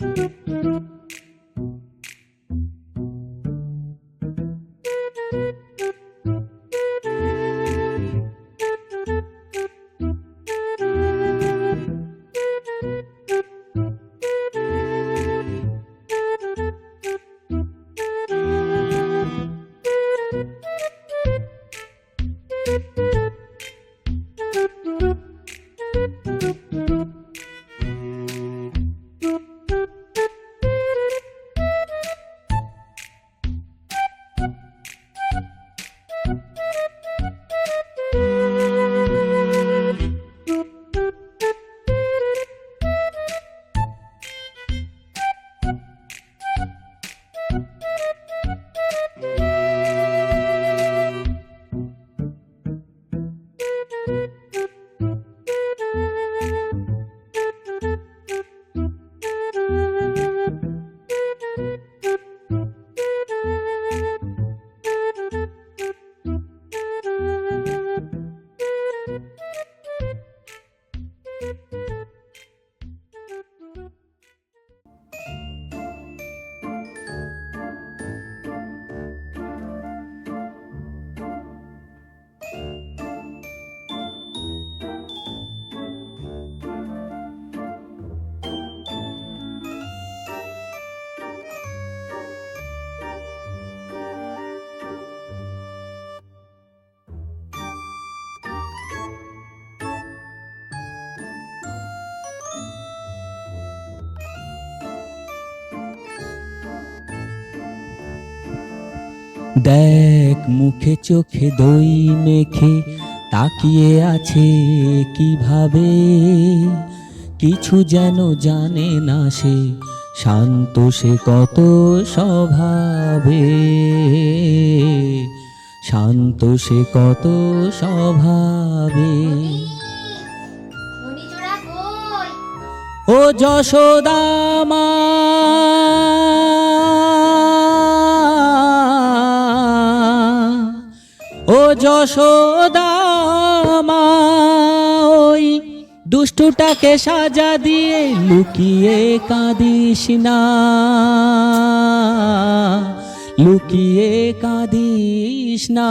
Thank you. দেখ মুখে চোখে দই মেখে তাকিয়ে আছে কীভাবে? কিছু যেন জানে না সে শান্ত সে কত স্বভাবে। শান্ত সে কত স্বভাবে। ও যশোদামা যশোদামা ওই দুষ্টুটাকে সাজা দিয়ে লুকিয়ে কাঁদিস না। লুকিয়ে কাঁদিস না।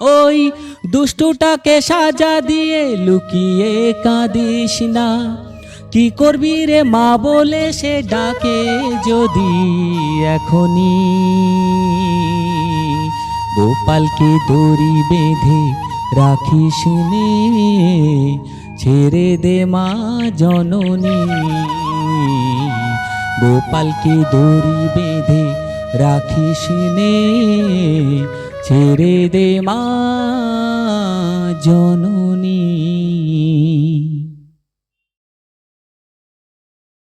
ওই দুষ্টুটাকে সাজা দিয়ে লুকিয়ে কাঁদিস না। কি করবি রে মা বলে সে ডাকে যদি এখনই। গোপালকে দড়ি বেঁধে রাখিস শুনে ছেড়ে দে মা জননী। গোপালকে দড়ি বেঁধে রাখিস নে, ছেড়ে দে মা জননী।